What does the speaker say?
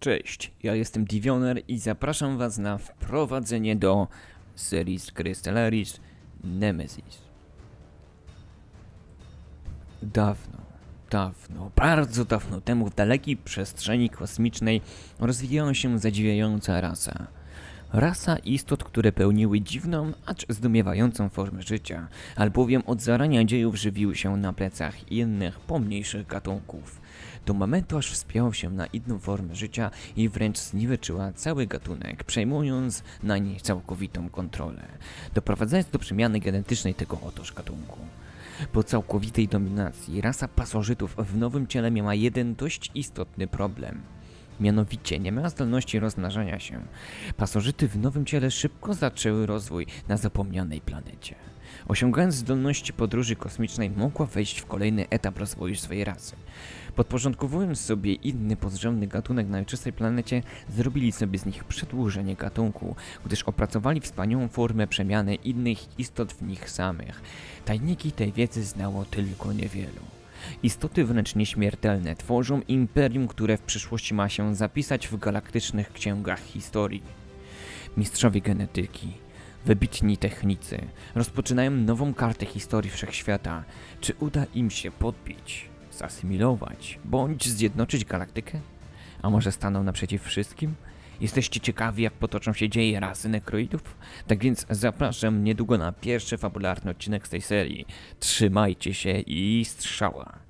Cześć, ja jestem Divioner i zapraszam was na wprowadzenie do serii z gry Stellaris Nemesis. Dawno, dawno, bardzo dawno temu w dalekiej przestrzeni kosmicznej rozwijała się zadziwiająca rasa. Rasa istot, które pełniły dziwną, acz zdumiewającą formę życia, albowiem od zarania dziejów żywiły się na plecach innych, pomniejszych gatunków. Do momentu aż wspiął się na inną formę życia i wręcz zniweczyła cały gatunek, przejmując na niej całkowitą kontrolę, doprowadzając do przemiany genetycznej tego otoż gatunku. Po całkowitej dominacji rasa pasożytów w nowym ciele miała jeden dość istotny problem. Mianowicie nie miała zdolności rozmnażania się. Pasożyty w nowym ciele szybko zaczęły rozwój na zapomnianej planecie. Osiągając zdolności podróży kosmicznej, mogła wejść w kolejny etap rozwoju swojej rasy. Podporządkowując sobie inny podzemny gatunek na czystej planecie, zrobili sobie z nich przedłużenie gatunku, gdyż opracowali wspaniałą formę przemiany innych istot w nich samych. Tajniki tej wiedzy znało tylko niewielu. Istoty wręcz nieśmiertelne tworzą imperium, które w przyszłości ma się zapisać w galaktycznych księgach historii. Mistrzowie genetyki, wybitni technicy rozpoczynają nową kartę historii wszechświata. Czy uda im się podbić, zasymilować, bądź zjednoczyć galaktykę? A może staną naprzeciw wszystkim? Jesteście ciekawi, jak potoczą się dzieje rasy nekroidów? Tak więc zapraszam niedługo na pierwszy fabularny odcinek z tej serii. Trzymajcie się i strzała!